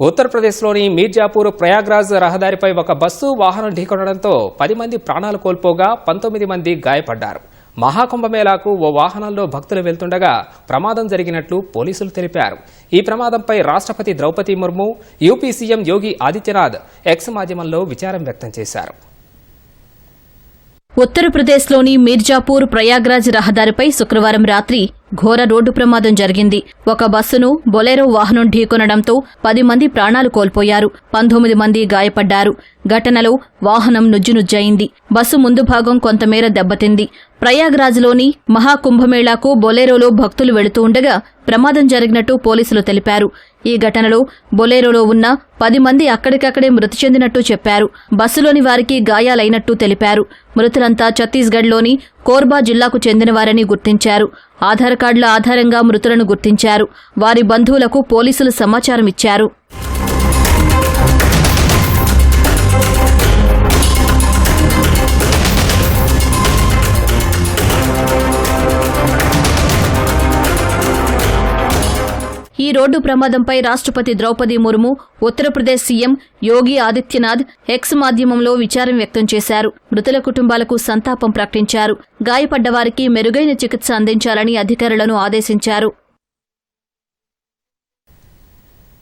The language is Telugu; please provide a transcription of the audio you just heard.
ఉత్తరప్రదేశ్లోని మీర్జాపూర్ ప్రయాగ్రాజ్ రహదారిపై ఒక బస్సు వాహనం ఢీకొనడంతో పది మంది ప్రాణాలు కోల్పోగా పంతొమ్మిది మంది గాయపడ్డారు. మహాకుంభమేళాకు ఓ వాహనంలో భక్తులు వెళ్తుండగా ప్రమాదం జరిగినట్లు పోలీసులు తెలిపారు. ఈ ప్రమాదంపై రాష్ట్రపతి Droupadi Murmu UP CM Yogi Adityanath X మాధ్యమంలో విచారం వ్యక్తం చేశారు. ఉత్తరప్రదేశ్లోని మీర్జాపూర్ ప్రయాగ్రాజ్ రహదారిపై శుక్రవారం రాత్రి ఘోర రోడ్డు ప్రమాదం జరిగింది. ఒక బస్సును బొలెరో వాహనం ఢీకొనడంతో పది మంది ప్రాణాలు కోల్పోయారు. పంతొమ్మిది మంది గాయపడ్డారు. ఘటనలో వాహనం నుజ్జునుజ్జయింది. బస్సు ముందు భాగం కొంతమేర దెబ్బతింది. ప్రయాగ్రాజ్లోని మహాకుంభమేళాకు బొలెరోలో భక్తులు వెళుతూ ఉండగా ప్రమాదం జరిగినట్టు పోలీసులు తెలిపారు. ఈ ఘటనలో బొలేరోలో ఉన్న పది మంది అక్కడికక్కడే మృతి చెందినట్టు చెప్పారు. బస్సులోని వారికి గాయాలైనట్టు తెలిపారు. మృతులంతా ఛత్తీస్గఢ్లోని కోర్బా జిల్లాకు చెందినవారని గుర్తించారు. ఆధార్ కార్డుల ఆధారంగా మృతులను గుర్తించారు. వారి బంధువులకు పోలీసులు సమాచారం ఇచ్చారు ఈ రోడ్డు ప్రమాదంపై రాష్ట్రపతి ద్రౌపది ముర్ము ఉత్తరప్రదేశ్ సీఎం యోగి ఆదిత్యనాథ్ ఎక్స్ మాధ్యమంలో విచారం వ్యక్తం చేశారు. మృతుల కుటుంబాలకు సంతాపం ప్రకటించారు. గాయపడ్డవారికి మెరుగైన చికిత్స అందించాలని అధికారులను ఆదేశించారు.